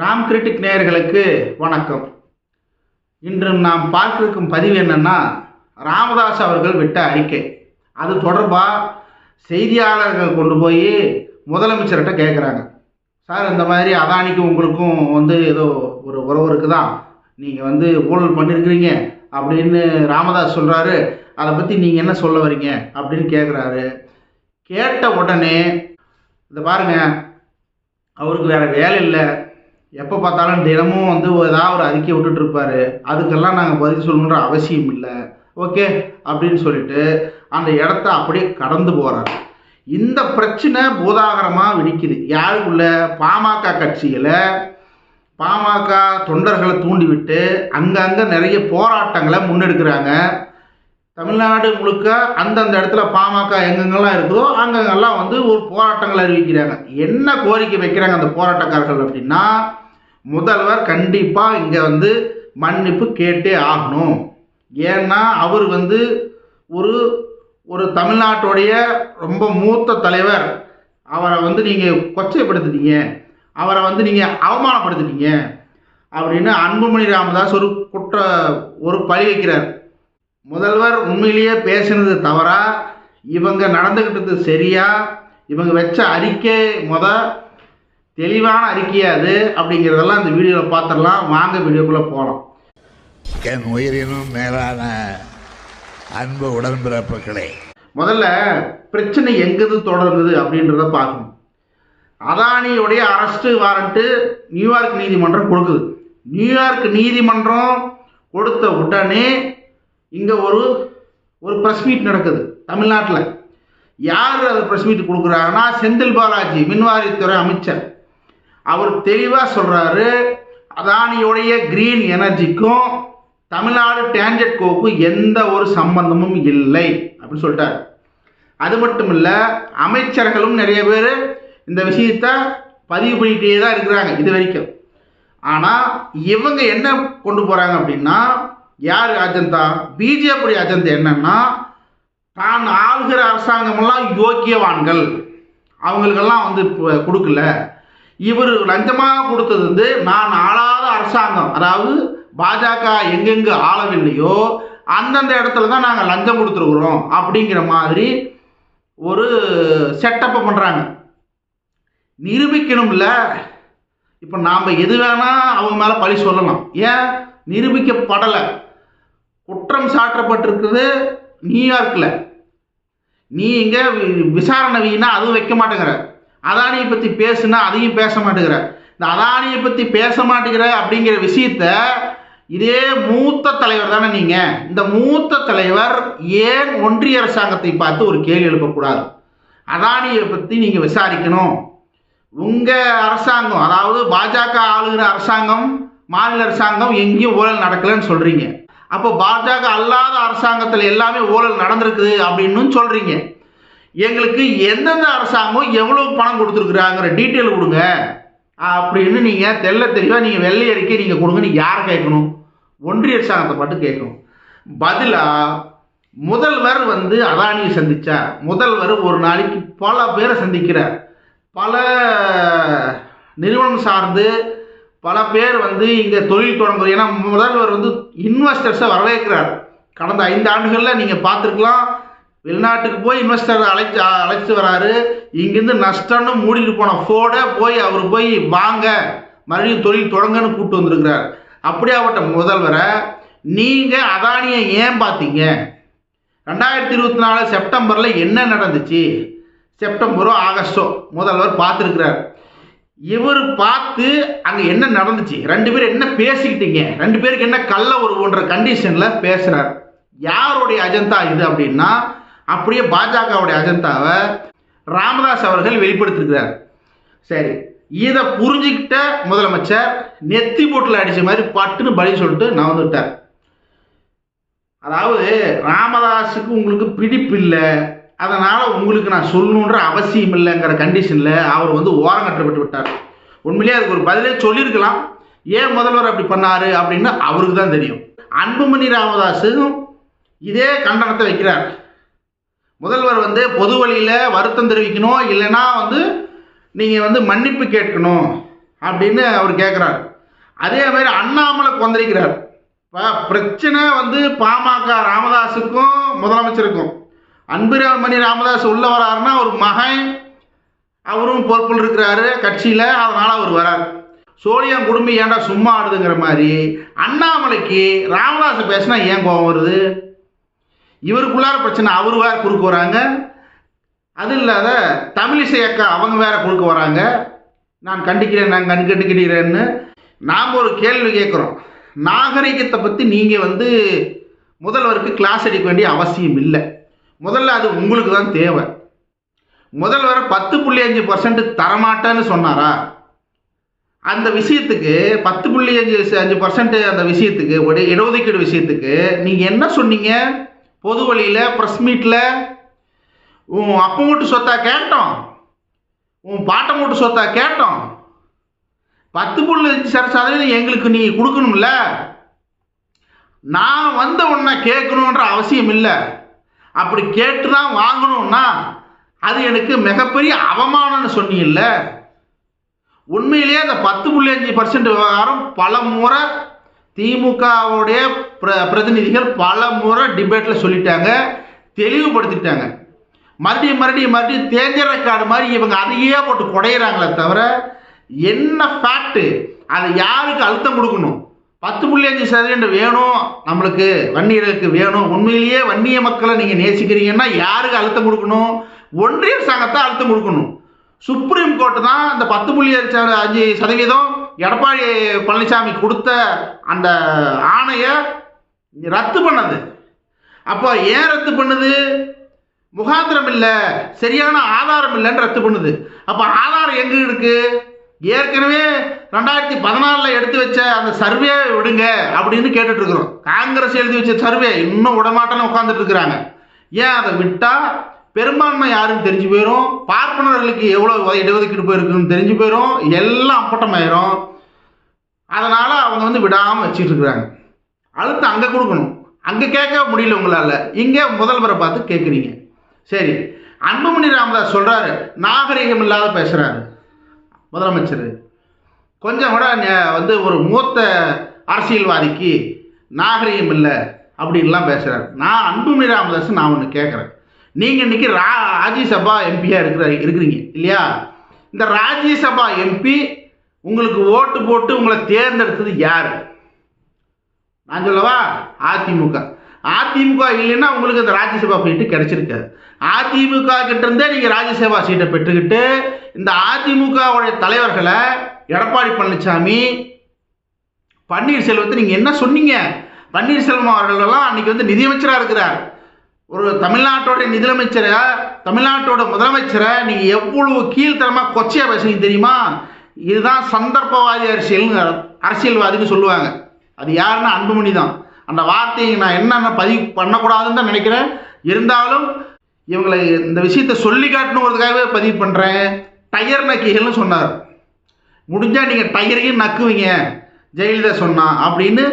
Ram critic நேயர்களுக்கு வணக்கம். இன்று நாம் பார்க்கிருக்கும் பதிவு என்னன்னா ராமதாஸ் அவர்கள் விட்ட அறிக்கை. அது தொடர்பாக செய்தியாளர்கள் கொண்டு போய் முதலமைச்சர்கிட்ட கேட்குறாங்க சார் இந்த மாதிரி அதானிக்கும் உங்களுக்கும் வந்து ஏதோ ஒரு உறவு இருக்குதா? நீங்கள் வந்து ஊழல் பண்ணியிருக்கிறீங்க அப்படின்னு ராமதாஸ் சொல்கிறாரு அதை பற்றி நீங்கள் என்ன சொல்ல வரீங்க அப்படின்னு கேட்குறாரு கேட்ட உடனே இந்த பாருங்க அவருக்கு வேறு வேலை இல்லை. எப்போ பார்த்தாலும் தினமும் வந்து ஏதாவது ஒரு அறிக்கை விட்டுட்டுருப்பாரு. அதுக்கெல்லாம் நாங்கள் பதில் சொல்லணுன்ற அவசியம் இல்லை. ஓகே? அப்படின்னு சொல்லிட்டு அந்த இடத்த அப்படியே கடந்து போகிறார் இந்த பிரச்சனை பூதாகரமாக வெடிக்குது. யாருக்குள்ள? பாமக கட்சியில் பாமக தொண்டர்களை தூண்டிவிட்டு அங்கங்கே நிறைய போராட்டங்களை முன்னெடுக்கிறாங்க. தமிழ்நாடு முழுக்க அந்தந்த இடத்துல பாமக எங்கெங்கெல்லாம் இருக்குதோ அங்கங்கெல்லாம் வந்து ஒரு போராட்டங்கள் அறிவிக்கிறாங்க. என்ன கோரிக்கை வைக்கிறாங்க அந்த போராட்டக்காரர்கள் அப்படின்னா முதல்வர் கண்டிப்பாக இங்கே வந்து மன்னிப்பு கேட்டே ஆகணும். ஏன்னா அவர் வந்து ஒரு ஒரு தமிழ்நாட்டுடைய ரொம்ப மூத்த தலைவர். அவரை வந்து நீங்கள் கொச்சைப்படுத்திட்டீங்க. அவரை வந்து நீங்கள் அவமானப்படுத்திட்டீங்க. அப்படின்னு அன்புமணி ராமதாஸ் ஒரு குற்ற ஒரு பழி வைக்கிறார். முதல்வர் உண்மையிலேயே பேசினது தவறா? இவங்க நடந்துக்கிட்டது சரியா? இவங்க வச்ச அறிக்கை முத தெளிவான அறிக்கையா அது அப்படிங்கிறதெல்லாம் இந்த வீடியோவில் பார்த்துடலாம். வாங்க வீடியோக்குள்ளே போகலாம் என் உயிரினும் மேலான அன்பு உடன்பிறப்புகளே. முதல்ல பிரச்சனை எங்கிருந்து தொடர்ந்தது அப்படின்றத பார்க்கணும். அதானியுடைய அரெஸ்ட் வாரண்ட்டு நியூயார்க் நீதிமன்றம் கொடுக்குது. நியூயார்க் நீதிமன்றம் கொடுத்த உடனே இங்கே ஒரு ஒரு ப்ரெஸ் மீட் நடக்குது தமிழ்நாட்டில். யார் அது ப்ரெஸ் மீட் கொடுக்குறாங்கன்னா செந்தில் பாலாஜி மின்வாரித்துறை அமைச்சர். அவர் தெளிவாக சொல்கிறாரு அதானியுடைய கிரீன் எனர்ஜிக்கும் தமிழ்நாடு டேஞ்சட் கோக்கும் எந்த ஒரு சம்பந்தமும் இல்லை அப்படின்னு சொல்லிட்டார். அது மட்டும் இல்லை அமைச்சர்களும் நிறைய பேர் இந்த விஷயத்த பதிவு பண்ணிக்கிட்டே தான் இருக்கிறாங்க இது வரைக்கும். ஆனால் இவங்க என்ன கொண்டு போகிறாங்க அப்படின்னா யார் அஜந்தா? பிஜேபி அஜந்தா என்னன்னா தான் ஆளுகிற அரசாங்கமெல்லாம் யோக்கியவான்கள். அவங்களுக்கெல்லாம் வந்து இப்போ கொடுக்கல. இவர் லஞ்சமாக கொடுத்தது வந்து நான் ஆளாத அரசாங்கம். அதாவது பாஜக எங்கெங்கு ஆளவில்லையோ அந்தந்த இடத்துல தான் நாங்கள் லஞ்சம் கொடுத்துருக்குறோம் அப்படிங்கிற மாதிரி ஒரு செட்டப்பை பண்ணுறாங்க நிரூபிக்கணும்ல இப்போ நாம் எது வேணால் அவங்க மேலே பழி சொல்லலாம். ஏன்? நிரூபிக்கப்படலை. குற்றம் சாட்டப்பட்டிருக்குது நியூயார்க்கில் நீ இங்கே விசாரணை வீணா அதுவும் வைக்க மாட்டேங்கிற. அதானியை பற்றி பேசுனா அதையும் பேச மாட்டேங்கிற இந்த அதானியை பற்றி பேச மாட்டேங்கிற அப்படிங்கிற விஷயத்த இதே மூத்த தலைவர் தானே நீங்கள் இந்த மூத்த தலைவர் ஏன் ஒன்றிய அரசாங்கத்தை பார்த்து ஒரு கேள்வி எழுப்பக்கூடாது? அதானியை பற்றி நீங்கள் விசாரிக்கணும். உங்கள் அரசாங்கம் அதாவது பாஜக ஆளுகிற அரசாங்கம் மாநில அரசாங்கம் எங்கேயும் ஊழல் நடக்கலைன்னு சொல்கிறீங்க அப்போ பாஜக அல்லாத அரசாங்கத்தில் எல்லாமே ஊழல் நடந்திருக்குது அப்படின்னு சொல்கிறீங்க எங்களுக்கு எந்தெந்த அரசாங்கம் எவ்வளோ பணம் கொடுத்துருக்குறாங்கிற டீட்டெயில் கொடுங்க. அப்படின்னு நீங்கள் தெல்ல தெளிவாக நீங்கள் வெள்ளை அறிக்கை நீங்கள் கொடுங்க யார் கேட்கணும்? ஒன்றிய அரசாங்கத்தை மட்டும் கேட்கணும். பதிலாக முதல்வர் வந்து அதானியை சந்திச்சார். முதல்வர் ஒரு நாளைக்கு பல பேரை சந்திக்கிறார். பல நிறுவனம் சார்ந்து பல பேர் வந்து இங்கே தொழில் தொடங்குது ஏன்னா முதல்வர் வந்து இன்வெஸ்டர்ஸை வரவேற்கிறார். கடந்த ஐந்து ஆண்டுகளில் நீங்கள் பார்த்துருக்கலாம் வெளிநாட்டுக்கு போய் இன்வெஸ்டர் அழைச்சி அழைச்சி வராரு. இங்கேருந்து நஷ்டம்னு மூடிட்டு போன ஃபோர்டை போய் அவர் போய் வாங்க மறுபடியும் தொழில் தொடங்கன்னு கூப்பிட்டு வந்திருக்கிறார். அப்படியாப்பட்ட முதல்வரை நீங்கள் அதானியை ஏன் பார்த்தீங்க? ரெண்டாயிரத்தி இருபத்தி நாலு செப்டம்பரில் என்ன நடந்துச்சு? செப்டம்பரோ ஆகஸ்டோ முதல்வர் பார்த்துருக்கிறார். இவர் பார்த்து அங்கே என்ன நடந்துச்சு? ரெண்டு பேரும் என்ன பேசிக்கிட்டீங்க? ரெண்டு பேருக்கு என்ன கள்ள உறவுன்ற கண்டிஷனில் பேசுகிறார் யாருடைய அஜந்தா இது அப்படின்னா அப்படியே பாஜகவுடைய அஜெண்டாவை ராமதாஸ் அவர்கள் வெளிப்படுத்திருக்கிறார். சரி இதை புரிஞ்சுக்கிட்ட முதலமைச்சர் நெத்தி போட்டில் அடித்த மாதிரி பட்டுன்னு பலி சொல்லிட்டு நவந்துட்டார். அதாவது ராமதாஸுக்கு உங்களுக்கு பிடிப்பு இல்லை அதனால் உங்களுக்கு நான் சொல்லணுன்ற அவசியம் இல்லைங்கிற கண்டிஷனில் அவர் வந்து ஓரம் கட்டப்பட்டு விட்டார். உண்மையிலேயே அதுக்கு ஒரு பதிலே சொல்லியிருக்கலாம். ஏன் முதல்வர் அப்படி பண்ணார் அப்படின்னு அவருக்கு தான் தெரியும். அன்புமணி ராமதாஸும் இதே கண்டனத்தை வைக்கிறார். முதல்வர் வந்து பொது வழியில் வருத்தம் தெரிவிக்கணும் இல்லைன்னா வந்து நீங்கள் வந்து மன்னிப்பு கேட்கணும் அப்படின்னு அவர் கேட்குறாரு அதே மாதிரி அண்ணாமலை கொந்தளிக்கிறார். இப்போ பிரச்சனை வந்து பாமக ராமதாஸுக்கும் முதலமைச்சருக்கும். அன்புமணி ராமதாஸ் உள்ள வராருன்னா ஒரு மகன் அவரும் பொறுப்பில் இருக்கிறாரு கட்சியில் அதனால் அவர் வரார். சோனியா குடும்பம் ஏன்டா சும்மா ஆடுதுங்கிற மாதிரி அண்ணாமலைக்கு ராமதாஸ் பேசினா ஏன் கோபம் வருது? இவருக்குள்ளார பிரச்சனை அவர் வேற குறுக்கு வராங்க. அது இல்லாத தமிழிசை அக்கா அவங்க வேற குறுக்கு வராங்க. நான் கண்டிக்கிறேன் நான் கண் கண்டிக்கிறேன்னு நாம் ஒரு கேள்வி கேட்குறோம். நாகரிகத்தை பற்றி நீங்கள் வந்து முதல்வருக்கு கிளாஸ் எடுக்க வேண்டிய அவசியம் இல்லை. முதல்ல அது உங்களுக்கு தான் தேவை. முதல்வர் பத்து புள்ளி அஞ்சு பர்சன்ட் தரமாட்டேன்னு சொன்னாரா? அந்த விஷயத்துக்கு பத்து புள்ளி அஞ்சு அஞ்சு பர்சன்ட் அந்த விஷயத்துக்கு ஒரு இடஒதுக்கீடு விஷயத்துக்கு நீங்கள் என்ன சொன்னீங்க? பொது வழியில் ப்ரெஸ் மீட்டில் உன் அப்பா மூட்டு சொத்தா கேட்டோம். உன் பாட்டை மூட்டு சொத்தா கேட்டோம். பத்து புள்ளி அஞ்சு சர சதவீதம் எங்களுக்கு நீ கொடுக்கணும்ல. நான் வந்த உன்னை கேட்கணுன்ற அவசியம் இல்லை. அப்படி கேட்டு தான் வாங்கணும்னா அது எனக்கு மிகப்பெரிய அவமானம்னு சொன்னீங்கல்ல. உண்மையிலேயே அந்த பத்து புள்ளி அஞ்சு பர்சன்ட் விவகாரம் பல முறை திமுகவுடைய பிரதிநிதிகள் பல முறை டிபேட்டில் சொல்லிட்டாங்க தெளிவுபடுத்திட்டாங்க. மறுபடியும் மறுபடியும் மறுபடியும் தேஞ்ச கார்டு மாதிரி இவங்க அதையே போட்டு குடையிறாங்களே தவிர என்ன ஃபேக்ட்டு அதை யாருக்கு அழுத்தம் கொடுக்கணும்? பத்து புள்ளி அஞ்சு சதவீதம் வேணும் நம்மளுக்கு வன்னியர்களுக்கு வேணும். உண்மையிலேயே வன்னிய மக்களை நீங்கள் நேசிக்கிறீங்கன்னா யாருக்கு அழுத்தம் கொடுக்கணும்? ஒன்றிய அரசாங்கத்தை அழுத்தம் கொடுக்கணும். சுப்ரீம் கோர்ட்டு தான் இந்த பத்து புள்ளி அஞ்சு அஞ்சு சதவீதம் எடப்பாடி பழனிசாமி கொடுத்த அந்த ஆணையை ரத்து பண்ணது. அப்போ ஏன் ரத்து பண்ணுது? முகாந்திரம் இல்லை சரியான ஆதாரம் இல்லைன்னு ரத்து பண்ணுது. அப்போ ஆதாரம் எங்கே இருக்குது ஏற்கனவே ரெண்டாயிரத்தி பதினாலில் எடுத்து வச்ச அந்த சர்வே விடுங்க அப்படின்னு கேட்டுட்ருக்குறோம் காங்கிரஸ் எழுதி வச்ச சர்வே இன்னும் விடமாட்டேன்னு உட்காந்துட்டு இருக்கிறாங்க. ஏன் அதை விட்டால் பெரும்பான்மை யாருன்னு தெரிஞ்சு போயிடும் பார்ப்பனர்களுக்கு எவ்வளோ இடஒதுக்கீடு போயிருக்குன்னு தெரிஞ்சு போயிடும் எல்லாம் அப்பட்டமாயிரும். அதனால் அவங்க வந்து விடாமல் வச்சுட்டு இருக்கிறாங்க அழுத்தம் அங்கே கொடுக்கணும். அங்கே கேட்க முடியல உங்களால். இங்கே முதல்வரை பார்த்து கேட்குறீங்க. சரி. அன்புமணி ராமதாஸ் சொல்கிறாரு நாகரிகம் இல்லாத பேசுகிறாரு முதலமைச்சர். கொஞ்சம் கூட வந்து ஒரு மூத்த அரசியல்வாதிக்கு நாகரிகம் இல்லை அப்படின்லாம் பேசுகிறாரு நான் அன்புமணி ராமதாஸ் நான் ஒன்று கேட்குறேன். நீங்கள் இன்றைக்கி ரா ராஜ்யசபா எம்பியாக இருக்கிற இருக்கிறீங்க இல்லையா? இந்த ராஜ்யசபா எம்பி உங்களுக்கு ஓட்டு போட்டு உங்களை தேர்ந்தெடுத்தது யார்? நான் சொல்லவா? அதிமுக. அதிமுக இல்லைன்னா உங்களுக்கு இந்த ராஜ்யசபா சீட்டு கிடைச்சிருக்காது. அதிமுக கிட்டேருந்தே நீங்கள் ராஜ்யசபா சீட்டை பெற்றுக்கிட்டு இந்த அதிமுகவுடைய தலைவர்களை எடப்பாடி பழனிசாமி பன்னீர்செல்வத்தை நீங்கள் என்ன சொன்னீங்க? பன்னீர்செல்வம் அவர்களெல்லாம் அன்றைக்கி வந்து நிதியமைச்சராக இருக்கிறார். ஒரு தமிழ்நாட்டோட நிதியமைச்சரை தமிழ்நாட்டோட முதலமைச்சரை நீங்கள் எவ்வளவு கீழ்த்தரமாக கொச்சையாக பேசுறீங்க தெரியுமா? இதுதான் சந்தர்ப்பவாதி அரசியல்னு அரசியல்வாதின்னு சொல்லுவாங்க. அது யாருன்னா அன்புமணி தான். அந்த வார்த்தையை நான் என்னென்ன பதிவு பண்ணக்கூடாதுன்னு தான் நினைக்கிறேன். இருந்தாலும் இவங்களை இந்த விஷயத்தை சொல்லி காட்டணுங்கிறதுக்காகவே பதிவு பண்ணுறேன் டயர் நக்கிகள்னு சொன்னார். முடிஞ்சால் நீங்கள் டயரையும் நக்குவீங்க. ஜெயலலிதா சொன்னான் அப்படின்னு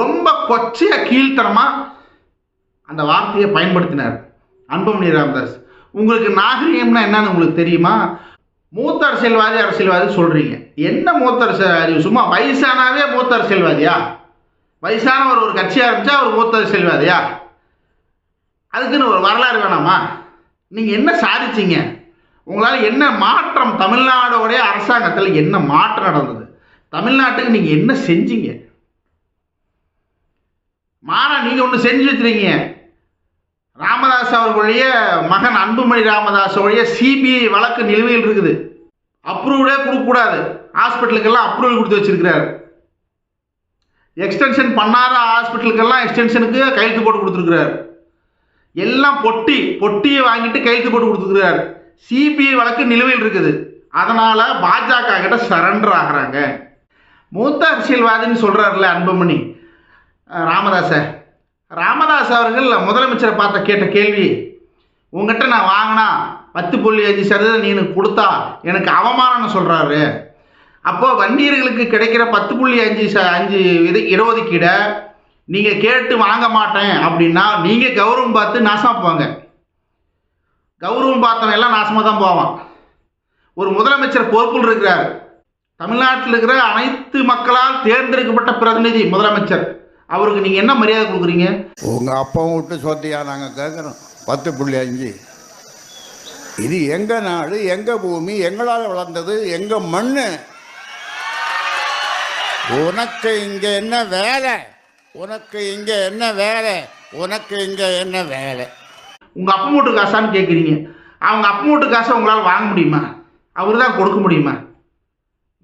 ரொம்ப கொச்சையாக கீழ்த்தரமாக அந்த வார்த்தையை பயன்படுத்தினார். அன்புமணி ராமதாஸ் உங்களுக்கு நாகரிகம்னா என்னன்னு உங்களுக்கு தெரியுமா? மூத்த அரசியல்வாதி அரசியல்வாதி சொல்கிறீங்க என்ன மூத்த அரசியல்வாதி? சும்மா வயசானாவே மூத்த அரசியல்வாதியா? வயசானவர் ஒரு கட்சி ஆரம்பிச்சா அவர் மூத்த அரசியல்வாதியா? அதுக்குன்னு ஒரு வரலாறு வேணாமா? நீங்கள் என்ன சாதிச்சிங்க? உங்களால் என்ன மாற்றம்? தமிழ்நாடோடைய அரசாங்கத்தில் என்ன மாற்றம் நடந்தது? தமிழ்நாட்டுக்கு நீங்கள் என்ன செஞ்சீங்க? மாறா நீங்கள் ஒன்று செஞ்சு வச்சிருக்கீங்க. ராமதாஸ் அவர்களுடைய மகன் அன்புமணி ராமதாஸ் உடைய சிபிஐ வழக்கு நிலுவையில் இருக்குது. அப்ரூவ்டே கொடுக்கக்கூடாது. ஹாஸ்பிட்டலுக்கெல்லாம் அப்ரூவல் கொடுத்து வச்சிருக்கிறாரு. எக்ஸ்டென்ஷன் பண்ணாத ஹாஸ்பிட்டலுக்கெல்லாம் எக்ஸ்டென்ஷனுக்கு கையெழுத்து போட்டு கொடுத்துருக்குறாரு. எல்லாம் பொட்டி பொட்டியை வாங்கிட்டு கையெழுத்து போட்டு கொடுத்துருக்குறாரு. சிபிஐ வழக்கு நிலுவையில் இருக்குது. அதனால் பாஜக கிட்ட சரண்டர் ஆகுறாங்க. மூத்த அரசியல்வாதின்னு சொல்கிறாருல அன்புமணி ராமதாசை. ராமதாஸ் அவர்கள் முதலமைச்சரை பார்த்த கேட்ட கேள்வி உங்ககிட்ட நான் வாங்கினா பத்து புள்ளி அஞ்சு சதவீதம் நீ எனக்கு கொடுத்தா எனக்கு அவமானம்னு சொல்கிறாரு அப்போ வண்டியர்களுக்கு கிடைக்கிற பத்து புள்ளி அஞ்சு ச அஞ்சு இது இடஒதுக்கீடை நீங்கள் கேட்டு வாங்க மாட்டேன் அப்படின்னா நீங்கள் கௌரவம் பார்த்து நாசமாக போங்க. கௌரவம் பார்த்தவன் எல்லாம் நாசமாக தான் போவான். ஒரு முதலமைச்சர் பொறுப்பில் இருக்கிறார். தமிழ்நாட்டில் இருக்கிற அனைத்து மக்களால் தேர்ந்தெடுக்கப்பட்ட பிரதிநிதி முதலமைச்சர். அவருக்கு நீங்கள் என்ன மரியாதை கொடுக்குறீங்க? உங்கள் அப்பாவும் விட்டு சொத்தியா நாங்கள் கேட்குறோம் பத்து புள்ளி அஞ்சு. இது எங்கள் நாடு எங்கள் பூமி எங்களால் வளர்ந்தது எங்கள் மண் உனக்கு இங்கே என்ன வேலை? உனக்கு இங்கே என்ன வேலை? உனக்கு இங்கே என்ன வேலை? உங்கள் அப்பா மூட்டு காசான்னு கேட்குறீங்க அவங்க அப்பா மூட்டு காசை உங்களால் வாங்க முடியுமா? அவர் தான் கொடுக்க முடியுமா?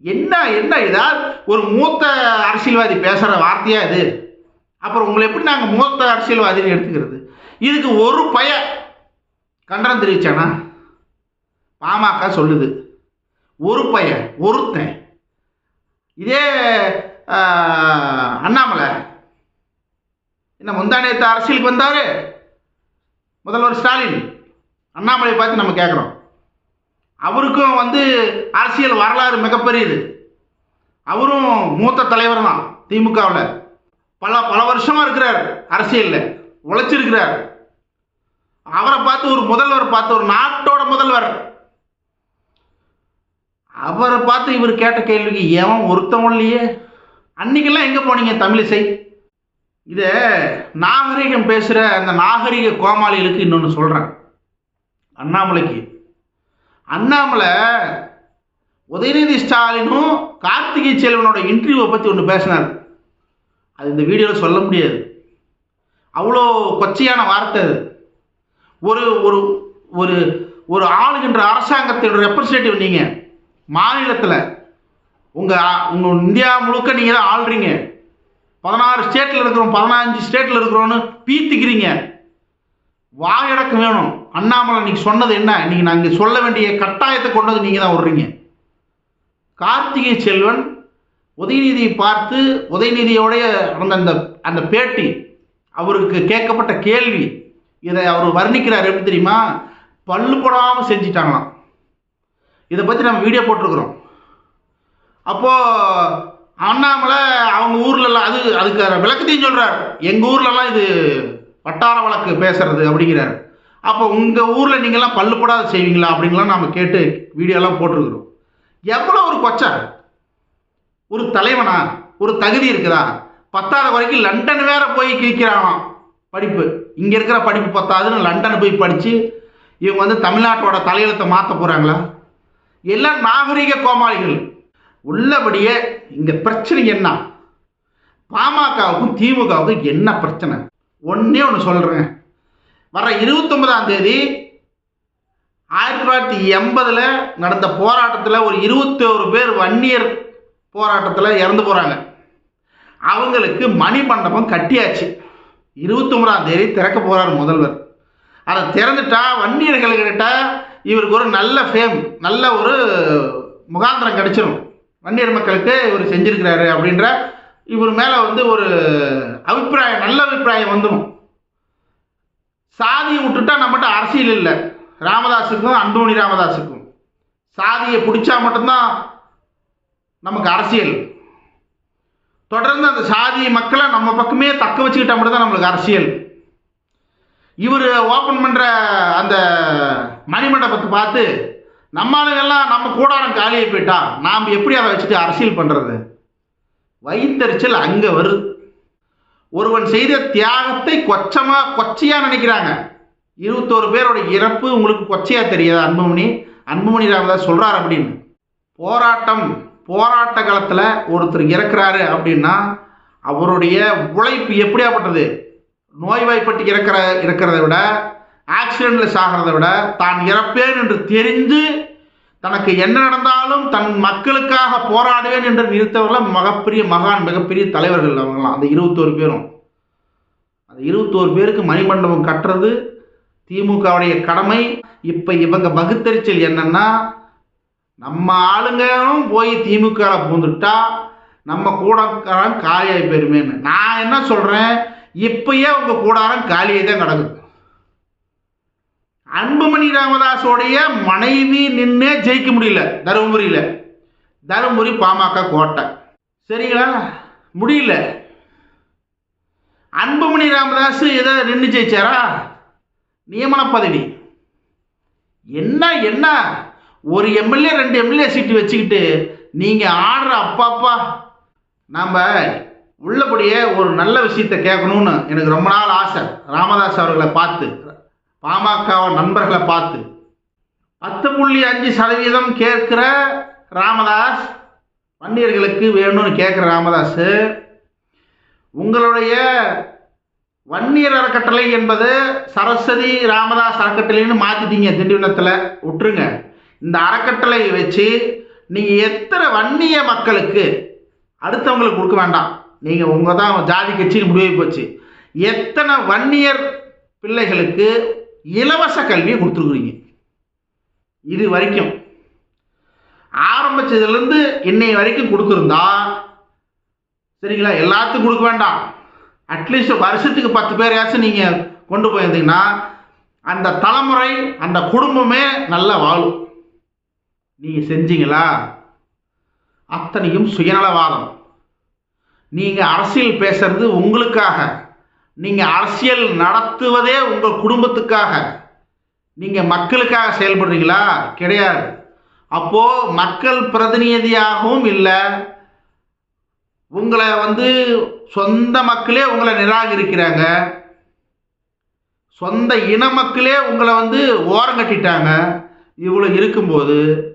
என்ன என்ன ஏதாவது ஒரு மூத்த அரசியல்வாதி பேசுகிற வார்த்தையா இது? அப்புறம் உங்களை எப்படி நாங்கள் மூத்த அரசியல்வாதின்னு எடுத்துக்கிறது? இதுக்கு ஒரு பய கண்டனம் தெரிவிச்சானா? பாமக சொல்லுது. ஒரு பையன் ஒருத்தன். இதே அண்ணாமலை. என்ன முந்தானேத்து அரசியலுக்கு வந்தார்? முதல்வர் ஸ்டாலின். அண்ணாமலையை பார்த்து நம்ம கேட்குறோம். அவருக்கும் வந்து அரசியல் வரலாறு மிகப்பெரியது. அவரும் மூத்த தலைவர் தான் திமுகவில். பல பல வருஷமாக இருக்கிறார். அரசியலில். உழைச்சிருக்கிறார். அவரை பார்த்து ஒரு முதல்வர் பார்த்து ஒரு நாட்டோட முதல்வர். அவரை பார்த்து இவர் கேட்ட கேள்விக்கு எவன் ஒருத்தவன் இல்லையே அன்னைக்கெல்லாம் எங்கே போனீங்க தமிழிசை? இதை நாகரிகம் பேசுகிற அந்த நாகரிக கோமாளிகளுக்கு இன்னொன்று சொல்கிறேன் அண்ணாமலைக்கு. அண்ணாமலை உதயநிதி ஸ்டாலினும் கார்த்திகை செல்வனோட இன்டர்வியூவை பற்றி ஒன்று பேசினார். அது இந்த வீடியோவில் சொல்ல முடியாது. அவ்வளோ கொச்சையான வார்த்தை அது. ஒரு ஒரு ஒரு ஒரு ஆளுகின்ற அரசாங்கத்தோட ரெப்ரசன்டேட்டிவ் நீங்கள் மாநிலத்தில் உங்கள் உங்கள் இந்தியா முழுக்க நீங்கள் தான் ஆள்றீங்க. பதினாறு ஸ்டேட்டில் இருக்கிறோம் பதினஞ்சு ஸ்டேட்டில் இருக்கிறோன்னு பீத்திக்கிறீங்க. வாயடக்கம் வேணும். அண்ணாமலை இன்னைக்கு சொன்னது என்ன? இன்னைக்கு நாங்கள் சொல்ல வேண்டிய கட்டாயத்தை கொண்டது நீங்கள் தான் விடுறீங்க. கார்த்திகை செல்வன் உதயநிதியை பார்த்து உதயநிதியோடைய அந்த அந்த அந்த பேட்டி அவருக்கு கேட்கப்பட்ட கேள்வி இதை அவர் வர்ணிக்கிறார் எப்படி தெரியுமா? பல்லு போடாமல் செஞ்சிட்டாங்களாம். இதை பற்றி நம்ம வீடியோ போட்டிருக்கிறோம். அப்போது அண்ணாமலை அவங்க ஊர்லலாம் அது அதுக்கு விளக்கத்தையும் சொல்கிறார் எங்கள் ஊர்லலாம் இது வட்டார வழக்கு பேசுறது அப்படிங்கிறார். அப்போ உங்கள் ஊரில் நீங்கள்லாம் பல்லு போடாத செய்வீங்களா அப்படின்லாம் நாம் கேட்டு வீடியோலாம் போட்டிருக்கிறோம். எவ்வளோ ஒரு கொச்சை. ஒரு தலைவனா ஒரு தகுதி இருக்குதா? பத்தாவது வரைக்கும் லண்டன் வேற போய் கிழிக்கிறானாம் படிப்பு. இங்கே இருக்கிற படிப்பு பத்தாதுன்னு லண்டன் போய் படித்து இவங்க வந்து தமிழ்நாட்டோட தலையெழுத்தை மாற்ற போகிறாங்களா எல்லாம் நாகரிக கோமாளிகள். உள்ளபடியே இங்கே பிரச்சனை என்ன? பாமகவுக்கும் திமுகவுக்கும் என்ன பிரச்சனை? ஒன்றே ஒன்று சொல்கிறேங்க வர இருபத்தொன்பதாம் தேதி ஆயிரத்தி தொள்ளாயிரத்தி எண்பதில் நடந்த போராட்டத்தில் ஒரு இருபத்தோரு பேர் வன்னியர் போராட்டத்தில் இறந்து போகிறாங்க அவங்களுக்கு மணி மண்டபம் கட்டியாச்சு. இருபத்தொம்பதாம் தேதி திறக்க போகிறார் முதல்வர். அதை திறந்துட்டா வன்னியர்கள்கிட்ட இவருக்கு ஒரு நல்ல ஃபேம் நல்ல ஒரு முகாந்திரம் கிடைச்சிடும் வன்னியர் மக்களுக்கு இவர் செஞ்சுருக்கிறாரு அப்படின்ற இவர் மேலே வந்து ஒரு அபிப்பிராயம் நல்ல அபிப்பிராயம் வந்துடும் சாதியை விட்டுட்டா நம்மகிட்ட அரசியல் இல்லை. ராமதாஸுக்கும் அந்தோணி ராமதாஸுக்கும். சாதியை பிடிச்சா மட்டும்தான் நமக்கு அரசியல். தொடர்ந்து அந்த சாதி மக்களை நம்ம பக்கமே தக்க வச்சுக்கிட்டா மட்டும்தான் நம்மளுக்கு அரசியல். இவர் ஓப்பன் பண்ணுற அந்த மணிமண்டபத்தை பார்த்து நம்ம ஆளுங்கெல்லாம் நம்ம கூடாரம் காலியாக போயிட்டா நாம் எப்படி அதை வச்சுட்டு அரசியல் பண்ணுறது வயிற்றறிச்சல் அங்கே வருது. ஒருவன் செய்த தியாகத்தை கொச்சமாக கொச்சையாக நினைக்கிறாங்க. இருபத்தோரு பேரோட இறப்பு உங்களுக்கு கொச்சையாக தெரியாது அன்புமணி. அன்புமணி ராமதாஸ் சொல்கிறார் அப்படின்னு. போராட்டம். போராட்ட காலத்தில் ஒருத்தர் இறக்குறாரு அப்படின்னா அவருடைய உழைப்பு எப்படியாப்பட்டது? நோய்வாய்ப்பட்டு இறக்கிற இறக்கிறத விட ஆக்சிடெண்ட்டில் சாகிறத விட தான் இறப்பேன் என்று தெரிந்து தனக்கு என்ன நடந்தாலும் தன் மக்களுக்காக போராடுவேன் என்று நிறுத்தவர்கள் மிகப்பெரிய மகான் மிகப்பெரிய தலைவர்கள் அவங்களாம் அந்த இருபத்தோரு பேரும். அந்த இருபத்தோரு பேருக்கு மணிமண்டபம் கட்டுறது திமுகவுடைய கடமை. இப்போ இவங்க பகுத்தறிச்சல் என்னன்னா நம்ம ஆளுங்களும் போய் திமுகவில் பூந்துட்டா நம்ம கூடக்காரன் காலியாகி போயிருமேன்னு. நான் என்ன சொல்கிறேன் இப்பயே உங்கள் கூடாரம் காலியாக தான் கிடக்குது அன்புமணி ராமதாஸோடைய மனைவி நின்று ஜெயிக்க முடியல தருமபுரியில். தருமபுரி பாமக கோட்டை. சரிங்களா? முடியல. அன்புமணி ராமதாஸ் எதை நின்று ஜெயிச்சாரா? நியமன பதவி. என்ன என்ன? ஒரு எம்எல்ஏ ரெண்டு எம்எல்ஏ சீட்டு வச்சுக்கிட்டு நீங்கள் ஆடுற அப்பாப்பா நாம் உள்ளபடியே ஒரு நல்ல விஷயத்தை கேட்கணும்னு எனக்கு ரொம்ப நாள் ஆசை. ராமதாஸ் அவர்களை பார்த்து பாமகவை நண்பர்களை பார்த்து. பத்து புள்ளி அஞ்சு சதவீதம் கேட்குற ராமதாஸ் வன்னியர்களுக்கு வேணும்னு கேட்குற ராமதாஸ் உங்களுடைய வன்னியர் அறக்கட்டளை என்பது சரஸ்வதி ராமதாஸ் அறக்கட்டளைன்னு மாற்றிட்டீங்க திண்டிவனத்தில். விட்டுருங்க. இந்த அறக்கட்டளையை வச்சு நீங்கள் எத்தனை வன்னிய மக்களுக்கு அடுத்தவங்களுக்கு கொடுக்க வேண்டாம். நீங்கள் உங்கள் தான் ஜாதி கட்சின்னு முடிவு போச்சு. எத்தனை வன்னியர் பிள்ளைகளுக்கு இலவச கல்வியை கொடுத்துருக்குறீங்க? இது வரைக்கும். ஆரம்பிச்சதுலேருந்து இன்னைய வரைக்கும் கொடுத்துருந்தா சரிங்களா? எல்லாத்துக்கும் கொடுக்க வேண்டாம். அட்லீஸ்ட் வருஷத்துக்கு பத்து பேரையாச்சும் நீங்கள் கொண்டு போயிருந்தீங்கன்னா அந்த தலைமுறை அந்த குடும்பமே நல்லா வாழும். நீங்கள் செஞ்சீங்களா? அத்தனையும் சுயநலவாதம். நீங்கள் அரசியல் பேசுறது உங்களுக்காக. நீங்கள் அரசியல் நடத்துவதே உங்கள் குடும்பத்துக்காக. நீங்கள் மக்களுக்காக செயல்படுறீங்களா? கிடையாது. அப்போது மக்கள் பிரதிநிதியாகவும் இல்லை. உங்களை வந்து சொந்த மக்களே உங்களை நிராகரிக்கிறாங்க. சொந்த இன மக்களே உங்களை வந்து ஓரம் கட்டிட்டாங்க. இவ்வளோ இருக்கும்போது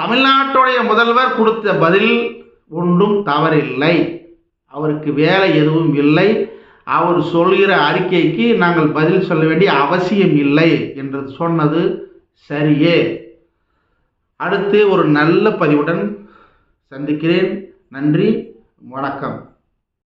தமிழ்நாட்டுடைய முதல்வர் கொடுத்த பதில் ஒன்றும் தவறில்லை. அவருக்கு வேலை எதுவும் இல்லை. அவர் சொல்கிற அறிக்கைக்கு நாங்கள் பதில் சொல்ல வேண்டிய அவசியம் இல்லை என்று சொன்னது சரியே. அடுத்து ஒரு நல்ல பதிவுடன் சந்திக்கிறேன். நன்றி. வணக்கம்.